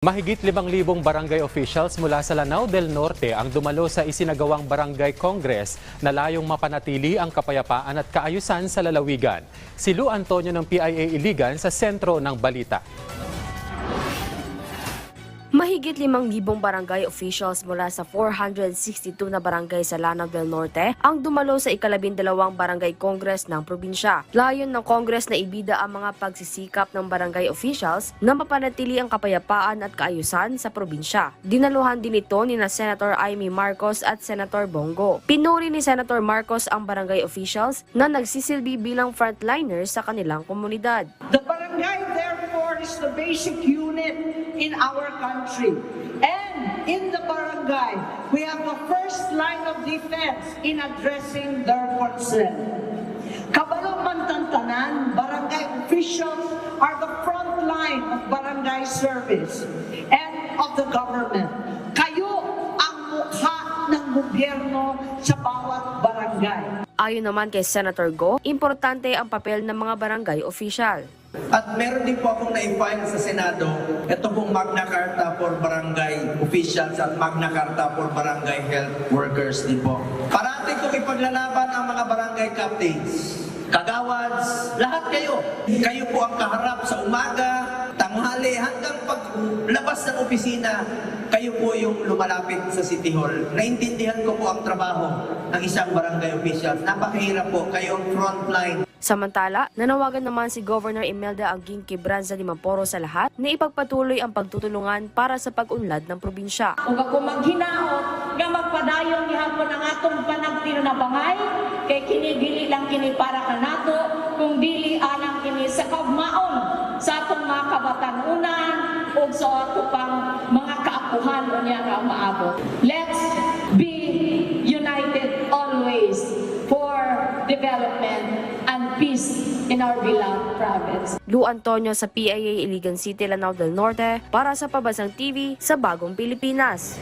Mahigit 5,000 barangay officials mula sa Lanao del Norte ang dumalo sa isinagawang Barangay Congress na layong mapanatili ang kapayapaan at kaayusan sa lalawigan. Si Lu Antonio ng PIA Iligan sa sentro ng balita. Mahigit 5,000 barangay officials mula sa 462 na barangay sa Lanao del Norte ang dumalo sa ikalabindalawang barangay congress ng probinsya. Layon ng congress na ibida ang mga pagsisikap ng barangay officials na mapanatili ang kapayapaan at kaayusan sa probinsya. Dinaluhan din ito ni na Senator Amy Marcos at Senator Bongo. Pinuri ni Senator Marcos ang barangay officials na nagsisilbi bilang frontliners sa kanilang komunidad. The barangay, therefore, is the basic unit in our country. And in the barangay, we have the first line of defense in addressing their concern. Kabalo man tantanan, barangay officials are the front line of barangay service and of the government. Kayo ang mukha ng gobyerno sa bawat barangay. Ayon naman kay Senator Go, importante ang papel ng mga barangay official. At meron din po akong na-file sa Senado, ito pong Magna Carta for Barangay Officials at Magna Carta for Barangay Health Workers din po. Parati kong ipaglalaban ang mga barangay captains, kagawads, lahat kayo. Kayo po ang kaharap sa umaga, tanghali, hanggang paglabas ng opisina, kayo po yung lumalapit sa City Hall. Naintindihan ko po ang trabaho ng isang barangay officials. Napakahirap po, kayo ang frontline. Samantala, nanawagan naman si Governor Imelda Aguin Quebranza de Mamporo sa lahat na ipagpatuloy ang pagtutulungan para sa pag-unlad ng probinsya. Ug ako maghinaot nga magpadayon ni hapon ang atong panagtino na bangay kay kini dili lang kini para kanato kung dili alang kini sa kagmaon sa atong mga kabatanunan ug sa ato pang mga kaapuhan unya nga maabot. Let's be united always for development and peace in our beloved province. Lu Antonio sa PIA Iligan City, Lanao del Norte para sa Pabasang TV sa Bagong Pilipinas.